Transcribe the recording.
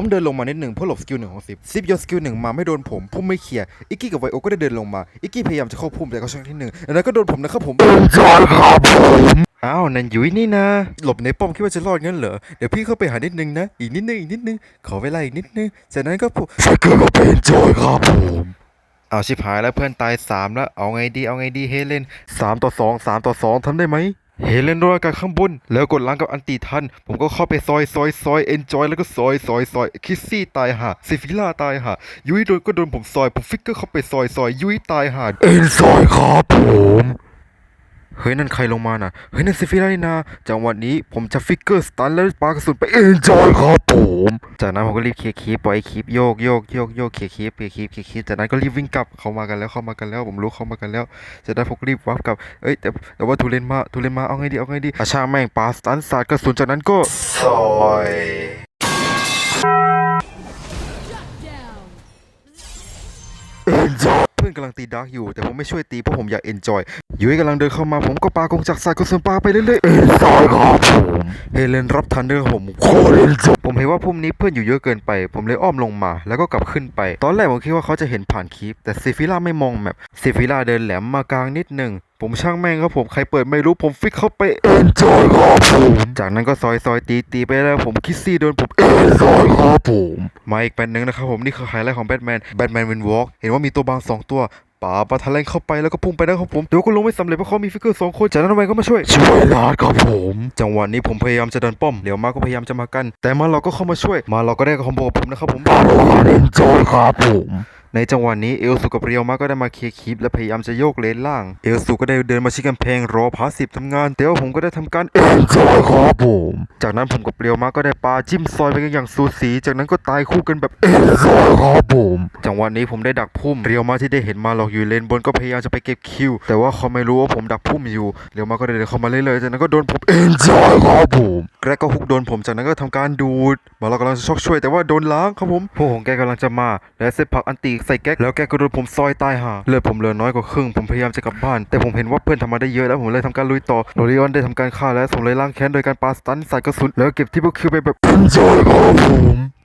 ผมเดินลงมานิดหนึ่งเพื่อหลบสกิลหนึ่งของซิปซิปโยนสกิลหนึ่งมาไม่โดนผมพุ่มไม่เคลียร์อิกกี้กับไวโอก็ได้เดินลงมาอิกกี้พยายามจะเข้าพุ่มแต่ก็ช่างที่หนึ่งแล้วนั้นก็โดนผมนะครับผมจอยครับผมอ้าวนันยุ้ยนี่นะ หลบในป้อมคิดว่าจะรอดงั้นเหรอ เดี๋ยวพี่เข้าไปหานิดนึงนะ อีกนิดนึงอีกนิดนึง ขอเวลาอีกนิดนึง จากนั้นก็ผมฟิกเกอร์ก็เป็นจอยครับผมเอาชิบหายแล้วเพื่อนตายสามแล้ว เอาไงดี เอาไงดีเฮเลนสามต่อสองสามต่อสองทำได้ไหม เฮเลนโดนอากาศข้างบน แล้วกดล้างกับอันตีทัน ผมก็เข้าไปซอยซอยซอยเอนจอยแล้วก็ซอยซอยซอยคิสซี่ตายห่าซิฟิล่าตายห่ายุ้ยโดนก็โดนผมซอย ผมฟิกเกอร์เข้าไปซอยซอยยุ้ยตายห่าเอ็นซอยครับผม เฮ้ยนั่นใครลงมาน่ะ เฮ้ยนั่นซิฟิล่านี่นาจังหวะนี้ผมจะฟิกเกอร์สตันแล้วปากระสุนไปเอ็นจอยครับผมจากนั้นผมก็รีบเคลียร์คีปปล่อยให้คีปโยกโยกโยกโยกเคลียร์คีปเคลียร์คีปเคลียร์คีปจากนั้นก็รีบวิ่งกลับเข้ามากันแล้วเข้ามากันแล้วผมรู้เข้ามากันแล้วจากนั้นผมก็รีบวับกลับเอ้ยแต่แต่ว่าทูเลนมาทูเลนมาเอาไงดีเอาไงดีอาชาแม่งปาสตันสาดกระสุนจากนั้นก็ซอย อยเพื่อนกำลังตีดาร์กอยู่ แต่ผมไม่ช่วยตีเพราะผมอยากเอนจอยยุ้ยกำลังเดินเข้ามาผมก็ปากงจากสายกระสุนปาไปเรื่อยๆเอ็นจอยครับผมเฮเลนรับทันเดอร์ผมโคตรเอนจอยผมเห็นว่าพุ่มนี้เพื่อนอยู่เยอะเกินไป ผมเลยอ้อมลงมา แล้วก็กลับขึ้นไป ตอนแรกผมคิดว่าเขาจะเห็นผ่านคลิป แต่ซิฟิล่าไม่มองแมปซิฟิล่าเดินแหลมมากลางนิดหนึ่ง ผมช่างแม่งครับผมใครเปิดไม่รู้ผมฟิกเข้าไปเอ็นจอยครับผมจากนั้นก็ซอยซอยตีตีไปแล้วผมคิสซี่โดนผมเอ็นจอยครับผมมาอีกแปนหนึ่งนะครับผมนี่คือไฮไลท์ของแบทแมนแบทแมนวินวอล์กเห็นว่ามีตัวบางสองตัวป่าปะทะแรงเข้าไปแล้วก็พุ่งไปนะครับผมเดี๋ยวก็ลงไม่สำเร็จเพราะเขามีฟิกเกอร์สองคนจากนั้นทำไมก็มาช่วยช่วยลาดครับผม จังหวะนี้ผมพยายามจะดันป้อมเดี๋ยวมาก็พยายามจะมากัน แต่มาเราก็เข้ามาช่วย มาเราก็ได้คอมโบกับผมนะครับผมปาโลเอ็นจอยครับผมในจังหวะนี้เอลสุกับเรียวมาก็ได้มาเคลียร์คลิปและพยายามจะโยกเลนล่าง เอลสุก็ได้เดินมาชิดกำแพงรอพาสิบทำงานแต่ว่าผมก็ได้ทำการเอ็นจอยครับผมจากนั้นผมกับเรียวมาก็ได้ปาจิ้มซอยไปกันอย่างสูสี จากนั้นก็ตายคู่กันแบบเอ็นจอยครับผมจังหวะนี้ผมได้ดักพุ่มเรียวมาที่ได้เห็นมาหลอกอยู่เลนบนก็พยายามจะไปเก็บคิวแต่ว่าเขาไม่รู้ว่าผมดักพุ่มอยู่เรียวมาก็ได้เดินเข้ามาเรื่อยๆจากนั้นก็โดนผมเอ็นจอยครับผมแกรกก็ฮุกโดนผมจากนั้นก็ทำการดูดมาเรากำลังจะชอกช่วย แต่ว่าโดนล้างครับผมพวกของแกกำลังจะมาและเซตผลักอันตีใส่แก๊กแล้วแก๊กก็โดนผมซอยตายห่าเลือดผมเหลือน้อยกว่าครึ่งผมพยายามจะกลับบ้าน แต่ผมเห็นว่าเพื่อนทำมาได้เยอะแล้วผมเลยทำการลุยต่อโรลิออนได้ทำการฆ่าแล้วผมเลยล้างแค้นโดยการปาสตันใส่กระสุนแล้วเก็บที่พวกคิวไปแบบเอ็นจอยครับผม